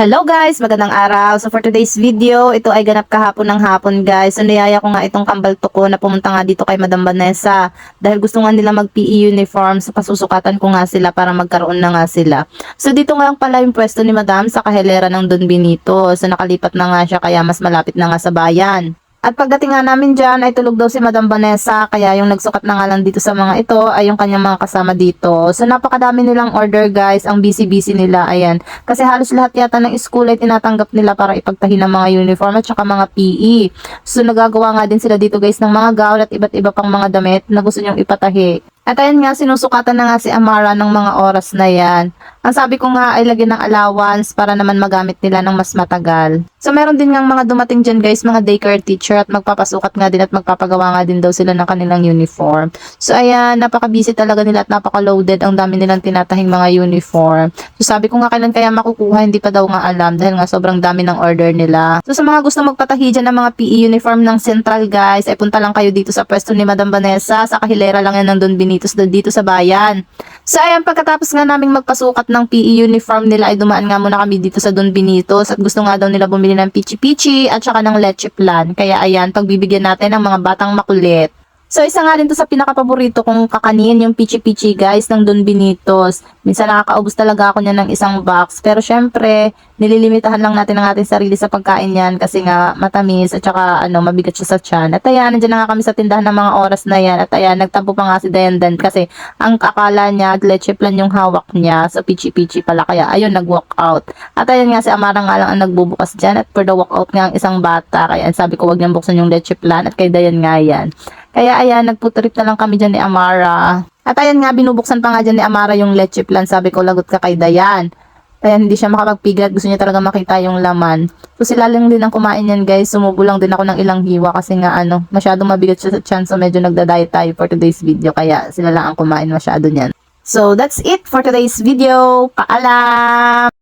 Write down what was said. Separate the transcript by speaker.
Speaker 1: Hello guys! Magandang araw! So for today's video, ito ay ganap kahapon ng hapon guys. So niyaya ko nga itong kambal ko na pumunta nga dito kay Madam Vanessa. Dahil gusto nga nila mag-PE uniform, so pasusukatan ko nga sila para magkaroon na nga sila. So dito nga lang pala yung pwesto ni Madam sa kahilera ng Don Benito. So nakalipat na nga siya kaya mas malapit na nga sa bayan. At pagdating nga namin dyan ay tulog daw si Madam Vanessa kaya yung nagsukat na nga lang dito sa mga ito ay yung kanyang mga kasama dito. So napakadami nilang order guys, ang busy-busy nila, ayan. Kasi halos lahat yata ng school ay tinatanggap nila para ipagtahi ng mga uniform at saka mga PE. So nagagawa nga din sila dito guys ng mga gown at iba't iba pang mga damit na gusto nyong ipatahi. At ayan nga, sinusukatan na nga si Amara ng mga oras na yan. Ang sabi ko nga ay lagyan ng allowance para naman magamit nila ng mas matagal. So meron din nga mga dumating dyan guys, mga daycare teacher at magpapasukat nga din at magpapagawa nga din daw sila ng kanilang uniform. So ayan, napaka-busy talaga nila at napaka-loaded. Ang dami nilang tinatahing mga uniform. So sabi ko nga kailan kaya makukuha, hindi pa daw nga alam dahil nga sobrang dami ng order nila. So sa mga gusto magpatahi dyan ng mga PE uniform ng Central guys, ay punta lang kayo dito sa pwesto ni Madam Vanessa. Sa kahilera lang yan ng Don dito sa bayan. So ayan, pagkatapos nga naming magpasukat ng PE uniform nila ay dumaan nga muna kami dito sa Don Benitos at gusto nga daw nila bumili ng pichi-pichi at saka ng leche plan. Kaya ayan, pagbibigyan natin ng mga batang makulit. So isa nga rin to sa pinakapaborito kong kakanin, yung pichi-pichi guys ng Don Benitos. Minsan nakakaubos talaga ako niya ng isang box. Pero syempre, nililimitahan lang natin ang ating sarili sa pagkain yan kasi nga matamis at saka ano, mabigat siya sa tiyan. At ayan, nandiyan na nga kami sa tindahan ng mga oras na yan. At ayan, nagtampo pa nga si Dayandan kasi ang akala niya, leche plan yung hawak niya sa pichi-pichi pala. Kaya ayun, nag-walk out. At ayan nga, si Amara nga lang ang nagbubukas dyan. At for the walk out nga ang isang bata. Kaya sabi ko, wag niyang buksan yung leche plan. At kay Dayan nga yan. Kaya ayan, nagputrip na lang kami dyan ni Amara. At ayan nga, binubuksan pa nga dyan ni Amara yung leche plan. Sabi ko, lagot ka kay Dayan. Kaya hindi siya makapagpigil gusto niya talaga makita yung laman. So sila lang din ang kumain yan guys. Sumubo lang din ako ng ilang hiwa kasi nga ano, masyadong mabigat siya sa tiyan. So medyo nagda-diet tayo for today's video. Kaya sila lang ang kumain masyado niyan. So that's it for today's video. Paalam!